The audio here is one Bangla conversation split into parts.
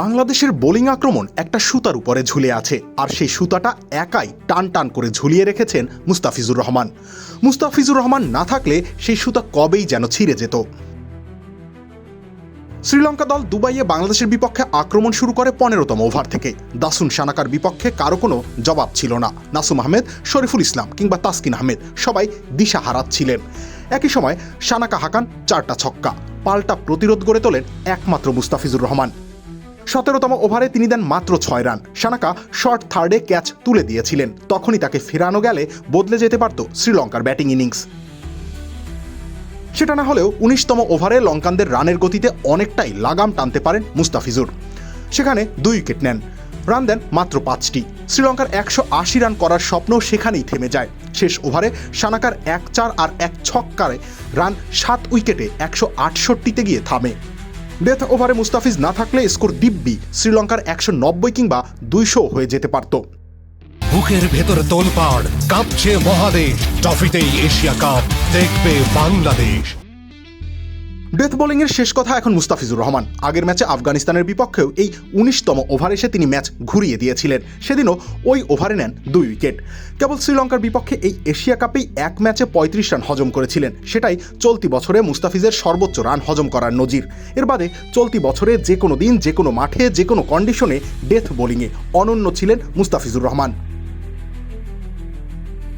বাংলাদেশের বোলিং আক্রমণ একটা সুতার উপরে ঝুলে আছে, আর সেই সুতাটা একাই টান টান করে ঝুলিয়ে রেখেছেন মুস্তাফিজুর রহমান। মুস্তাফিজুর রহমান না থাকলে সেই সুতা কবেই যেন ছিঁড়ে যেত। শ্রীলঙ্কা দল দুবাইয়ে বাংলাদেশের বিপক্ষে আক্রমণ শুরু করে পনেরোতম ওভার থেকে। দাসুন সানাকার বিপক্ষে কারও কোনো জবাব ছিল না। নাসুম আহমেদ, শরীফুল ইসলাম কিংবা তাসকিন আহমেদ সবাই দিশা হারাচ্ছিলেন একই সময় সানাকা হাকান চারটা ছক্কা, পাল্টা প্রতিরোধ গড়ে তোলেন একমাত্র মুস্তাফিজুর রহমান। সতেরোতম ওভারে তিনি দেন মাত্র ছয় রান। সানাকা শর্ট থার্ডে ক্যাচ তুলে দিয়েছিলেন। তখনই তাকে ফেরানো গেলে বদলে যেতে পারত শ্রীলঙ্কার ব্যাটিং ইনিংস। সেটা না হলেও উনিশতম ওভারে লঙ্কানদের রানের গতিতে অনেকটাই লাগাম টানতে পারেন মুস্তাফিজুর। সেখানে দুই উইকেট নেন। রান দেন মাত্র পাঁচটি। শ্রীলঙ্কার একশো আশি রান করার স্বপ্ন সেখানেই থেমে যায়। শেষ ওভারে সানাকার এক চার আর এক ছক্কারে রান সাত উইকেটে একশো আটষট্টিতে গিয়ে থামে। ডেথ ওভারে মুস্তাফিজ না থাকলে স্কোর দিব্যি। শ্রীলঙ্কার একশো নব্বই কিংবা দুইশো হয়ে যেতে পারত। বুকের ভেতর তোলপাড়, কাঁপছে মহাদেশ। ট্রফিতেই এশিয়া কাপ, দেখবে বাংলাদেশ। ডেথ বোলিংয়ের শেষ কথা এখন মুস্তাফিজুর রহমান। আগের ম্যাচে আফগানিস্তানের বিপক্ষেও এই উনিশতম ওভার এসে তিনি ম্যাচ ঘুরিয়ে দিয়েছিলেন। সেদিনও ওই ওভারে নেন দুই উইকেট। কেবল শ্রীলঙ্কার বিপক্ষে এই এশিয়া কাপেই এক ম্যাচে পঁয়ত্রিশ রান হজম করেছিলেন। সেটাই চলতি বছরে মুস্তাফিজের সর্বোচ্চ রান হজম করার নজির। এর বাদে চলতি বছরে যে কোনো দিন, যে কোনো মাঠে, যে কোনো কন্ডিশনে ডেথ বোলিংয়ে অনন্য ছিলেন মুস্তাফিজুর রহমান।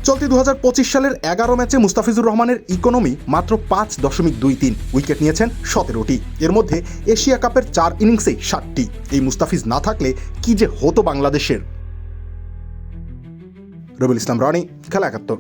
চলতি দু হাজার পঁচিশ সালের এগারো ম্যাচে মুস্তাফিজুর রহমানের ইকোনমি মাত্র পাঁচ দশমিক দুই তিন উইকেট নিয়েছেন সতেরোটি। এর মধ্যে এশিয়া কাপের চার ইনিংসে ষাটটি। এই মুস্তাফিজ না থাকলে কি যে হতো বাংলাদেশের? রবিল ইসলাম, রানি, খেলা একাত্তর।